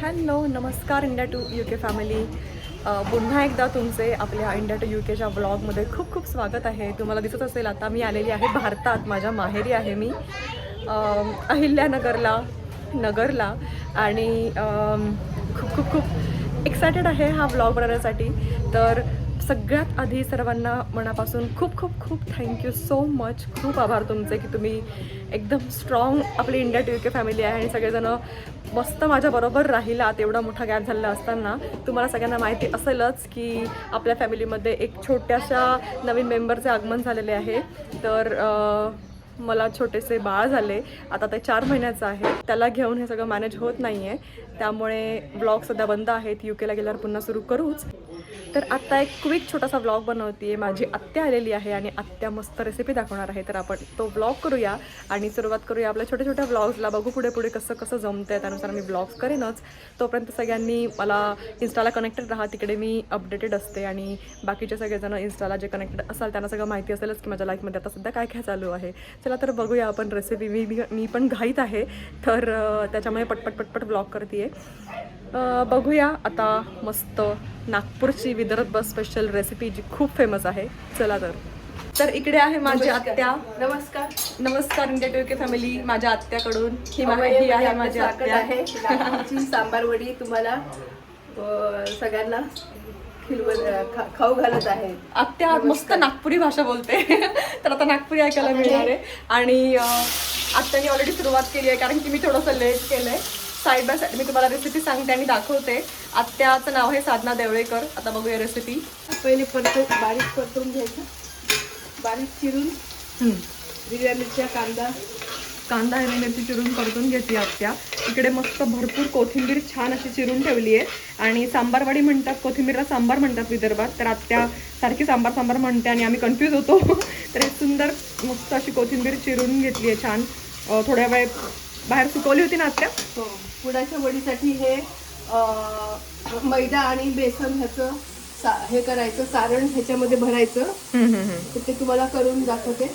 Hello नमस्कार India to U K family पुन्हा एकदा तुमचे आपल्या इंडिया टू यू केच्या ब्लॉगमध्ये खूप खूप स्वागत आहे. तुम्हाला दिसत असेल आता मी आलेली आहे भारतात. माझ्या माहेरी आहे मी. अहिल्यानगरला नगरला. आणि खूप खूप खूप एक्सायटेड आहे हा ब्लॉग बनवण्यासाठी. तर सगळ्यात आधी सर्वांना मनापासून खूप खूप खूप थँक्यू सो मच खूप आभार तुमचे की तुम्ही एकदम स्ट्रॉंग आपली इंडिया टी के फॅमिली आहे आणि सगळेजणं मस्त माझ्याबरोबर राहिलात एवढा मोठा गॅप झालेला असताना. तुम्हाला सगळ्यांना माहिती असेलच की आपल्या फॅमिलीमध्ये एक छोट्याशा नवीन मेंबरचे आगमन झालेले आहे. तर मला छोटेसे बाळ झाले. आता ते चार महिन्याचं आहे. त्याला घेऊन हे सगळं मॅनेज होत नाही आहे त्यामुळे ब्लॉग सध्या बंद आहेत. यू केला गेल्यावर पुन्हा सुरू करूच. तर आत्ता एक क्विक छोटासा ब्लॉग बनवते माझी आत्या आलेली आहे आणि आत्या मस्त रेसिपी दाखवणार आहे. तर आपण तो ब्लॉग करूया आणि सुरुवात करूया आपल्या छोट्या छोट्या व्लॉग्सला बघू पुढे पुढे कसं कसं जमतं आहे त्यानुसार मी ब्लॉग्स करेनच. तोपर्यंत सगळ्यांनी मला इन्स्टाला कनेक्टेड राहा. तिकडे मी अपडेटेड असते आणि बाकीचे सगळेजण इन्स्टाला जे कनेक्टेड असाल त्यांना सगळं माहिती असेलच की माझ्या लाईफमध्ये आता सध्या काय काय चालू आहे. चला तर बघूया आपण रेसिपी मी मी- पण घाईत आहे. तर त्याच्यामुळे पटपट पटपट ब्लॉग करते आहे बघूया आता मस्त नागपूरची विदर्भ स्पेशल रेसिपी जी खूप फेमस आहे. चला तर. तर इकडे आहे माझी आत्या. नमस्कार. नमस्कार इंडिया टू के फॅमिली माझ्या आत्याकडून. ही ही आहे आपलं माझी आत्या. आहे. सांबार वडी तुम्हाला सगळ्यांना खाऊ घालत आहे. आत्या मस्त नागपुरी भाषा बोलते. तर आता नागपुरी ऐकायला मिळणार आहे. आणि आत्याने ऑलरेडी सुरुवात केली आहे कारण की मी थोडंसं लेट केलं आहे साईड बाय साईड मी तुम्हाला रेसिपी सांगते आणि दाखवते. आत्याचं नाव आहे साधना देवळेकर. आता बघूया रेसिपी पहिले परतून बारीक परतून घ्यायचं. बारीक चिरून हिरव्या मिरच्या कांदा. कांदा हिरवी मिरची चिरून परतून घेते आत्या. इकडे मस्त भरपूर कोथिंबीर छान अशी चिरून ठेवली आहे. आणि सांबारवाडी म्हणतात कोथिंबीरला सांबार म्हणतात विदर्भात. तर आत्या सारखी सांबार सांबार म्हणते आणि आम्ही कन्फ्यूज होतो. तर एक सुंदर मस्त अशी कोथिंबीर चिरून घेतली आहे छान. थोड्या वेळ बाहेर सुकवली होती ना आत्या? हो. पुडाच्या वडीसाठी हे मैदा आणि बेसन ह्याचं सा- हे करायचं सारण ह्याच्यामध्ये भरायचं. तर ते तुम्हाला करून दाखवते.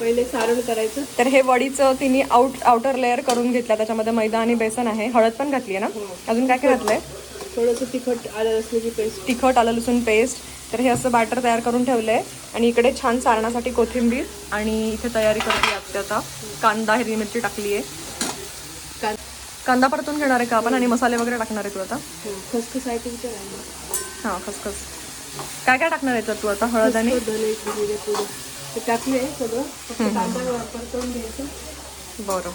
पहिले सारण करायचं. तर हे वडीचं तिने आउट आउटर लेअर करून घेतला. त्याच्यामध्ये मैदा आणि बेसन आहे. हळद पण घातली आहे ना? अजून काय काय घातलंय? थोडंसं तिखट आलं लसणाची पेस्ट तिखट आलं लसूण पेस्ट तर हे असं बॅटर तयार करून ठेवलं आहे आणि इकडे छान सारणासाठी कोथिंबीर. आणि इथे तयारी करते आत्या आता. कांदा हिरवी मिरची टाकली आहे कांदा परतून घेणार आहे का आपण? आणि मसाले वगैरे टाकणार आहे तू आता? हो, खसखस आहे तुमच्या हां खसखस. काय काय टाकणार आहे तू आता? हळद आणि? टाकले सगळं. कांदा परतून घ्यायचं. बरं.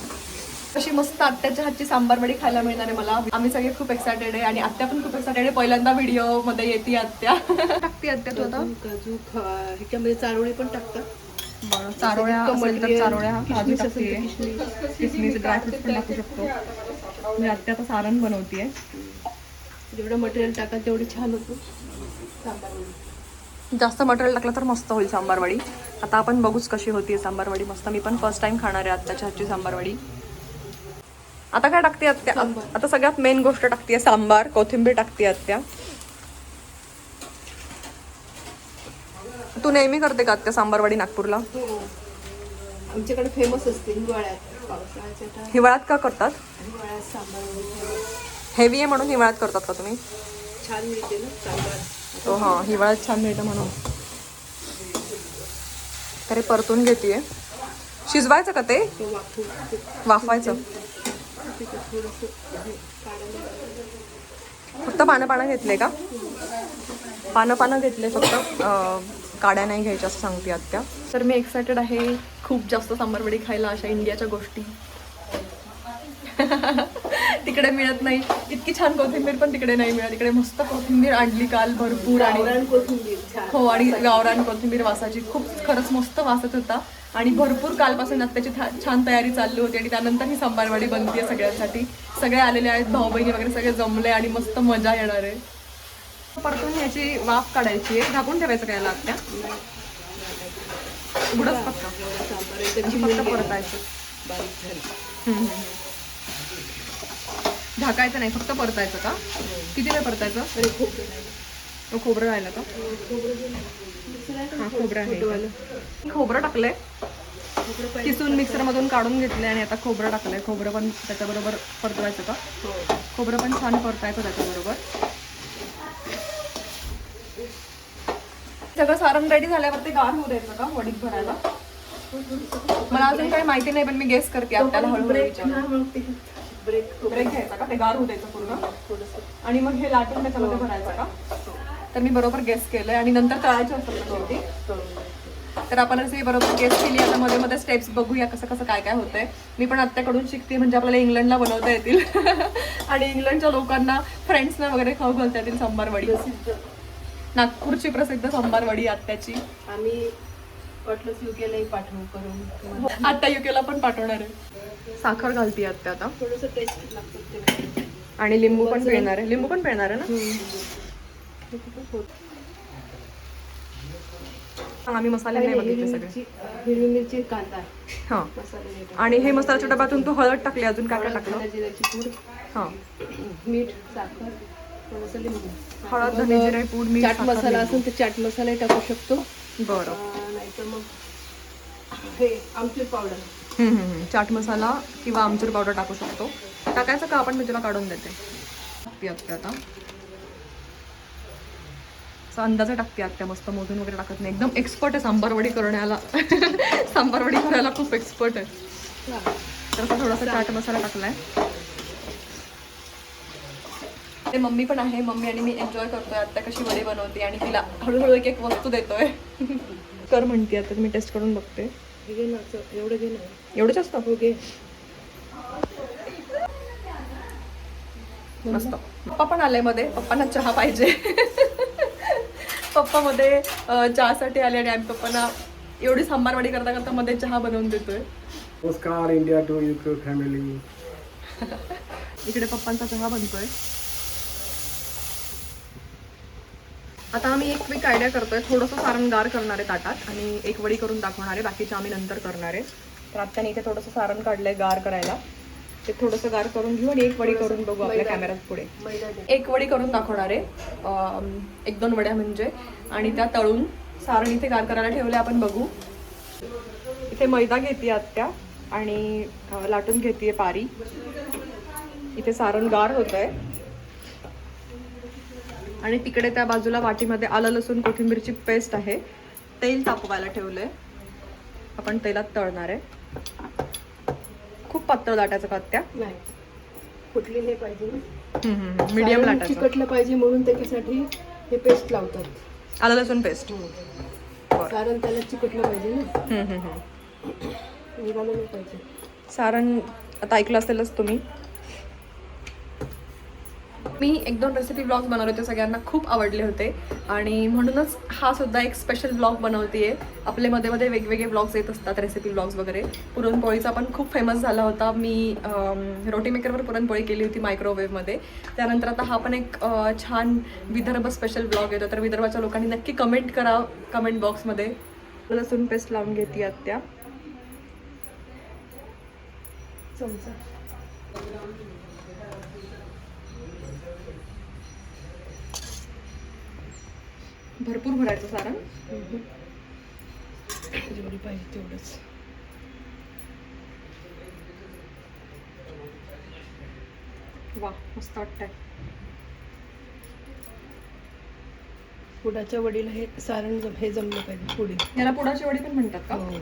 अशी मस्त आत्याच्या हातची सांबार वडी खायला मिळणार आहे मला. आम्ही सगळे खूप एक्सायटेड आहे आणि आत्या पण खूप एक्सायटेड आहे. पहिल्यांदा व्हिडिओमध्ये येते आत्या. टाकते आत्या तू आता? काजू ह्याच्यामध्ये चारोळी पण टाकतात. बरं चारोळ्या चारोळ्या. किसमिस ड्रायफ्रूट पण टाकू शकतो. मी आत्या आता सारण बनवतीये. जेवढं मटेरियल टाकाल तेवढी छान होतो. जास्त मटेरियल टाकलं तर मस्त होईल सांबारवडी आता आपण बघूच कशी होती सांबारवडी मस्त मी पण फर्स्ट टाइम खाणार आहे आत्याच्या हातची सांबारवडी आता काय टाकते आत्या. आता सगळ्यात मेन गोष्ट टाकते सांबार. कोथिंबीर टाकते आत्या. तू नेहमी करते का आत्या सांबारवडी नागपूरला? हो. आमच्याकडे फेमस असते हिवाळ्यात हिवाळ्यात का करतात? हिवाळ्यात सांबार. हेवी आहे म्हणून हिवाळ्यात करतात का तुम्ही? छान मिळते ना सांबार. तो हां हिवाळ्यात छान मिळतं म्हणून. तरी परतून घेते शिजवायचं का ते? तो वाफू. ते- वाफवायचं. हे फक्त पानं पानं घेतले का? पानं पानं घेतले फक्त. काड्या नाही घ्यायच्या असं सांगते आत्या. तर मी एक्सायटेड आहे खूप जास्त सांबारवडी खायला अशा इंडियाच्या गोष्टी. तिकडे मिळत नाही. इतकी छान कोथिंबीर पण तिकडे नाही मिळत. इकडे मस्त कोथिंबीर आणली काल भरपूर आणि हो आणि गावरान कोथिंबीर वासाची. खूप खरंच मस्त वासत होता. आणि भरपूर कालपासून त्याची छान तयारी चालली होती आणि त्यानंतर ही सांबारवाडी बनते सगळ्यांसाठी. सगळे आलेले आहेत भाऊ बहिणी वगैरे सगळे जमले आणि मस्त मजा येणार आहे. परतून ह्याची वाफ काढायची आहे. झाकून ठेवायचं काय लागत्या उघडच फक्त. परतायचं. झाकायचं नाही फक्त परतायचं का? किती वेळ परतायचं? खोबरं राहिलं का? खोबरं आहे खोबरं टाकलंय. किसून मिक्सर किसून मिक्सरमधून काढून घेतले आणि आता खोबरं टाकलंय. खोबरं पण त्याच्याबरोबर परतवायचं का? खोबरं पण छान परतायचं त्याच्याबरोबर. सगळं सारण रेडी झाल्यावर ते गार होऊ द्यायचं का? वडीत भरायला? मला अजून काही माहिती नाही पण मी गेस करते आपल्याला हळूहळू ब्रेक विचारून. ब्रेक ब्रेक घ्यायचा का? ते गार होऊ द्यायचं पूर्ण. आणि मग हे लाटून त्याच्यामध्ये भरायचं का? तर मी बरोबर गेस केलंय. आणि नंतर तळायचं असतं ना शेवटी? तळून तर आपण असे बरोबर गेस केली. आता मध्ये मध्ये स्टेप्स बघूया कसं कसं काय काय होतंय. मी पण आत्याकडून शिकते म्हणजे आपल्याला इंग्लंडला बनवता येतील. आणि इंग्लंडच्या लोकांना फ्रेंड्सना वगैरे खाऊ घालता येतील सांबार वडी नागपूरची प्रसिद्ध सांबार वडी आत्याची. आम्ही वाटलंच युकेलाही पाठवू करून. आत्या युकेला पण पाठवणार आहे. साखर घालते आत्या आता. थोडंसं टेस्ट लागतं ते आणि लिंबू पण पिळणार आहे. लिंबू पण पिळणार आहे ना. आम्ही मसाले नाही बघितले सगळे. मिरची हिरवी मिरची कांदा. हां. आणि हे मसाल्याच्या डब्यातून तू हळद टाकली अजून काय काय टाकलं? धना जिऱ्याची पूड हां. मीठ साखर थोडंसं लिंबू. हळद धने जिरे पूड मीठ चाट मसाला. असेल तर चाट मसालाही टाकू शकतो. बरं. नाहीतर मग हे आमचूर पावडर. चाट मसाला किंवा आमचूर पावडर टाकू शकतो. टाकायचं का आपण? मी तुला काढून देते. टाकते आत्या आता. असं अंदाजे टाकते आत्या मस्त मोजून वगैरे टाकत नाही. एकदम एक्सपर्ट आहे सांबारवडी करण्याला. सांबारवडी करायला खूप एक्सपर्ट आहे. तर थोडासा चाट मसाला टाकलाय. ते मम्मी पण आहे मम्मी आणि मी एन्जॉय करतोय. आत्या कशी वडी बनवते आणि तिला हळूहळू एक एक वस्तू देतोय. कर म्हणते आता मी टेस्ट करून बघते. हे एवढं घे ना. एवढं जास्त? हो घे. मस्त. पप्पा पण आले मध्ये. पप्पांना चहा पाहिजे. पप्पा मध्ये चहासाठी आले आणि आम्ही पप्पांना एवढी सांबारवाडी करता करता मध्ये चहा बनवून देतोय. नमस्कार इंडिया टू युके फॅमिली. इकडे पप्पांचा चहा बनतोय. आता आम्ही एक क्विक आयडिया करतोय. थोडंसं सारण गार करणार आहे ताटात आणि एक वडी करून दाखवणार आहे. बाकीचे आम्ही नंतर करणार आहे. तर आत्याने इथे थोडंसं सारण काढलंय गार करायला. ते थोडंसं गार करून घेऊ आणि एक वडी करून बघू आपल्या कॅमेऱ्यात पुढे. एक वडी करून दाखवणार आहे. एक दोन वड्या म्हणजे. आणि त्या तळून सारण इथे गार करायला ठेवले आपण बघू. इथे मैदा घेते आत्या. आणि लाटून घेते पारी. इथे सारण गार होत आहे आणि तिकडे त्या बाजूला वाटीमध्ये आलं लसूण कोथिंबीरची पेस्ट आहे. तेल तापवायला ठेवलंय. आपण तेलात तळणार आहे. खूप पातळ लाटायचं का आत्या नाही. फुटली नाही पाहिजे मीडियम लाटायचं. चिकटलं पाहिजे म्हणून त्याच्यासाठी हे पेस्ट लावतात. आलं लसूण पेस्ट. कारण त्याला चिकटलं पाहिजे ना. निघालं नाही पाहिजे. सारण आता ऐकलं असेलच तुम्ही. मी एक दोन रेसिपी ब्लॉग्स बनवले होते सगळ्यांना खूप आवडले होते. आणि म्हणूनच हा सुद्धा एक स्पेशल ब्लॉग बनवते आहे आपले मध्ये मध्ये वेगवेगळे ब्लॉग्स येत असतात रेसिपी ब्लॉग्स वगैरे. पुरणपोळीचा पण खूप फेमस झाला होता. मी रोटी मेकरवर पुरणपोळी केली होती मायक्रोवेव्हमध्ये त्यानंतर आता हा पण एक छान विदर्भ स्पेशल ब्लॉग येतो. तर विदर्भाच्या लोकांनी नक्की कमेंट करा कमेंट बॉक्समध्ये लसूण पेस्ट लावून घेते आत्या. चमचा. भरपूर भरायचं सारण. जेवढी पाहिजे तेवढंच. वा मस्त वाटतंय. पुडाच्या वडीला हे सारण जम हे जमलं पाहिजे पुढे. याला पुडाची वडी पण म्हणतात का? हो.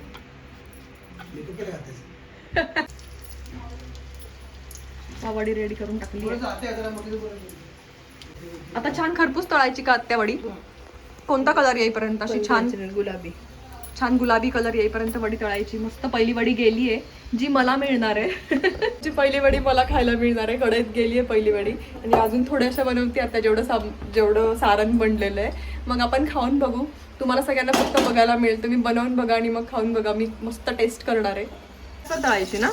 हा वडी रेडी करून टाकली आता छान खरपूस तळायची का आत्या वडी? कोणता कलर येईपर्यंत? अशी छान गुलाबी. छान गुलाबी कलर येईपर्यंत वडी तळायची. मस्त पहिली वडी गेली आहे जी मला मिळणार आहे. जी पहिली वडी मला खायला मिळणार आहे. कढईत गेली आहे पहिली वडी. आणि अजून थोड्याशा बनवते. आता जेवढं साम जेवढं सारण बनलेलं आहे. मग आपण खाऊन बघू. तुम्हाला सगळ्यांना फक्त बघायला मिळेल. तुम्ही बनवून बघा आणि मग खाऊन बघा. मी मस्त टेस्ट करणार आहे. असं तळायची ना?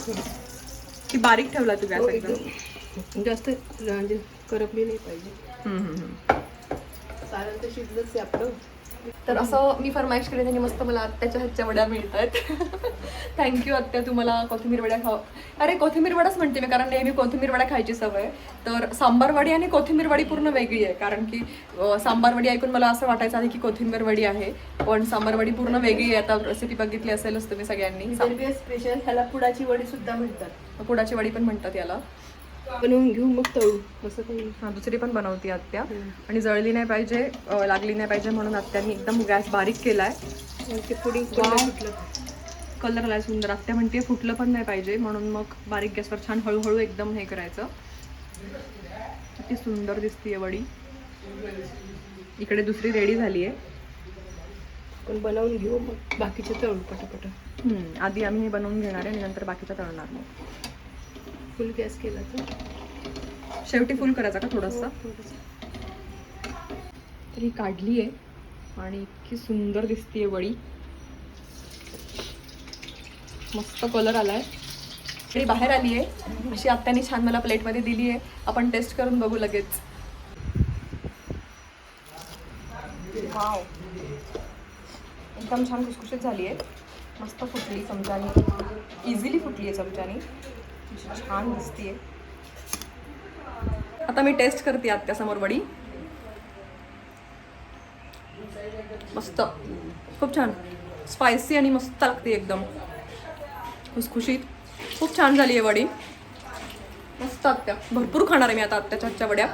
की बारीक ठेवला तू गॅस हो, एकदम? जास्त म्हणजे करपली नाही पाहिजे. तर शिजलंच आहे आपलं. तर असं मी फरमाईश केली त्यांनी मस्त मला आत्याच्या हातच्या वड्या मिळत आहेत थँक्यू आत्या. तुम्हाला कोथिंबीर वड्या खाव अरे कोथिंबीर वडाच म्हणते मी कारण नेहमी कोथिंबीर वड्या खायची सवय. आहे. तर सांबार वडी आणि कोथिंबीर वडी पूर्ण वेगळी आहे कारण की सांबार वडी ऐकून मला असं वाटायचं आधी की कोथिंबीर वडी आहे पण सांबार वडी पूर्ण वेगळी आहे. आता रेसिपी बघितली असेलच तुम्ही सगळ्यांनी. स्पेशल ह्याला पुडाची वडी सुद्धा म्हणतात. पुडाची वडी पण म्हणतात याला. बनवून घेऊ मग तळू. असं काही हा दुसरी पण बनवती आत्या. आणि जळली नाही पाहिजे अं, लागली नाही पाहिजे म्हणून आत्यानी एकदम गॅस बारीक केलाय. ते पुडिंग वाव. सुटलं कलर आलाय सुंदर. आत्या म्हणते फुटलं पण नाही पाहिजे म्हणून मग बारीक गॅसवर छान हळूहळू एकदम हे करायचं. किती सुंदर दिसतीये वडी. इकडे दुसरी रेडी झाली आहे पण बनवून घेऊ मग. बाकीचे तळू पटापट. आधी आम्ही हे बनवून घेणार आहे आणि नंतर बाकीचं तळणार मग. फुल गॅस केला तर शेवटी फुल करायचा का थोडासा? थोडंसं. तर ही काढली आहे आणि इतकी सुंदर दिसतीये वडी. मस्त कलर आलाय. आणि बाहेर आली आहे. अशी आत्याने छान मला प्लेटमध्ये दिली आहे. आपण टेस्ट करून बघू लगेच. वाव एकदम छान खुसखुशीत झाली आहे. मस्त फुटली चमच्याने. इझिली फुटली आहे चमच्याने. अशी छान दिसते आता मी टेस्ट करते आत्यासमोर वडी. मस्त. खूप छान. स्पायसी आणि मस्त लागते एकदम. खुसखुशीत. खूप छान झाली आहे वडी. मस्त आत्या. भरपूर खाणार आहे मी आता आत्याच्या हातच्या वड्या.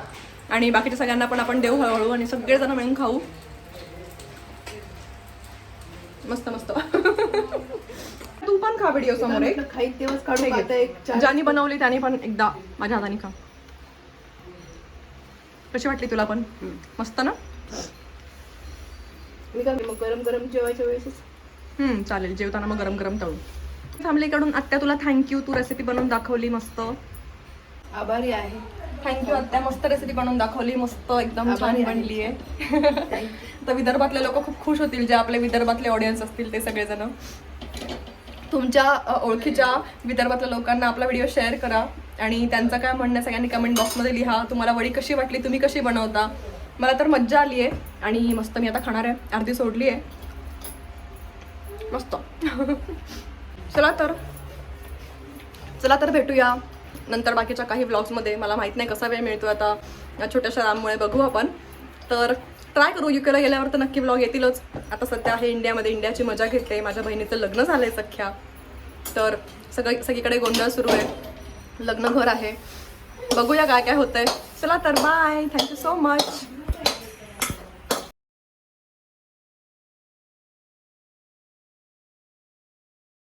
आणि बाकीच्या सगळ्यांना पण आपण देऊ हळूहळू आणि सगळेजण मिळून खाऊ. मस्त मस्त. पण खा व्हिडिओ समोर एक. म्हटलं खाईत तेव्हाच काढू घे. आता एक चार ज्याने बनवली त्याने पण एकदा माझ्या हाताने खा. कशी वाटली तुला पण? मस्त ना? मी काय मग गरम गरम जेवायच्या वेळेसच? हम्म, चालेल. जेवताना मग गरम गरम तळू. फॅमिलीकडून आत्या तुला थँक्यू तू रेसिपी बनवून दाखवली मस्त. आभारी आहे. थँक्यू आत्या. मस्त रेसिपी बनवून दाखवली. मस्त एकदम छान. बनली आहे. तर विदर्भातले लोक खूप खुश होतील जे आपले विदर्भातले ऑडियन्स असतील ते सगळेजण. तुमच्या ओळखीच्या विदर्भातल्या लोकांना आपला व्हिडिओ शेअर करा आणि त्यांचं काय म्हणणं आहे सगळ्यांनी कमेंट बॉक्समध्ये लिहा. तुम्हाला वडी कशी वाटली तुम्ही कशी बनवता? मला तर मज्जा आली आहे आणि मस्त मी आता खाणार आहे. अर्धी सोडली आहे. मस्त. चला तर. चला तर भेटूया नंतर बाकीच्या काही व्लॉग्समध्ये मला माहीत नाही कसा वेळ मिळतो आता. या छोट्याशा राममुळे बघू आपण. तर ट्राय करू युकेला गेल्यावर तर नक्की ब्लॉग येतीलच. आता सध्या आहे इंडियामध्ये इंडियाची मजा घेते माझ्या बहिणीचं लग्न झालं आहे सख्या. तर सगळं सगळीकडे गोंधळ सुरू आहे. लग्न घर आहे. बघूया काय काय होतंय. चला तर बाय थँक्यू सो मच